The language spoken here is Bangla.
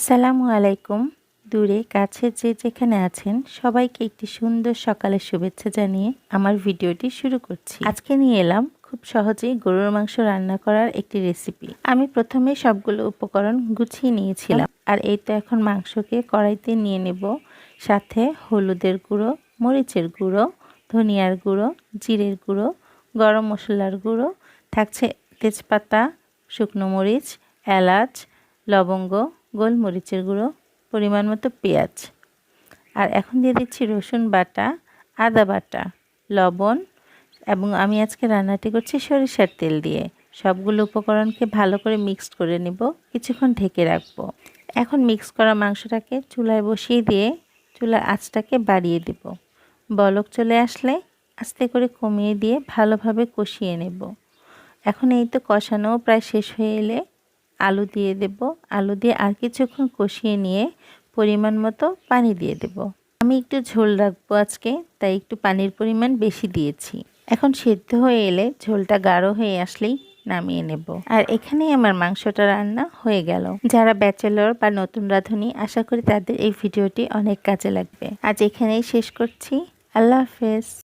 আসসালামু আলাইকুম। দূরে, কাছে যে যেখানে আছেন, সবাইকে একটি সুন্দর সকালের শুভেচ্ছা জানিয়ে আমার ভিডিওটি শুরু করছি। আজকে নিয়ে এলাম খুব সহজেই গরুর মাংস রান্না করার একটি রেসিপি আমি প্রথমে সবগুলো উপকরণ গুছিয়ে নিয়েছিলাম। আর এই তো এখন মাংসকে কড়াইতে নিয়ে নেব। সাথে হলুদের গুঁড়ো, মরিচের গুঁড়ো, ধনিয়ার গুঁড়ো, জিরের গুঁড়ো, গরম মশলার গুঁড়ো, থাকছে তেজপাতা, শুকনো মরিচ, এলাচ, লবঙ্গ গোলমরিচের গুঁড়ো, পরিমাণ মতো পেঁয়াজ। আর এখন দিয়ে দিচ্ছি রসুন বাটা, আদা বাটা, লবণ এবং আমি আজকে রান্নাটি করছি সরিষার তেল দিয়ে। সবগুলো উপকরণকে ভালো করে মিক্সড করে নেব, কিছুক্ষণ ঢেকে রাখব। এখন মিক্স করা মাংসটাকে চুলায় বসিয়ে দিয়ে চুলার আঁচটাকে বাড়িয়ে দেব। বলক চলে আসলে আস্তে করে কমিয়ে দিয়ে ভালোভাবে কষিয়ে নেব। এখন এই তো কষানো প্রায় শেষ হয়ে এলে আলু দিয়ে দেব। আলু দিয়ে আর কিছুক্ষণ কষিয়ে নিয়ে পরিমাণ মতো পানি দিয়ে দেব। আমি একটু ঝোল রাখব আজকে, তাই একটু পানির পরিমাণ বেশি দিয়েছি। এখন সেদ্ধ হয়ে এলে ঝোলটা গাঢ় হয়ে আসলেই নামিয়ে নেব। আর এখানেই আমার মাংসটা রান্না হয়ে গেল। যারা ব্যাচেলর বা নতুন রাঁধুনি, আশা করি তাদের এই ভিডিওটি অনেক কাজে লাগবে। আজ এখানেই শেষ করছি। আল্লাহ হাফেজ।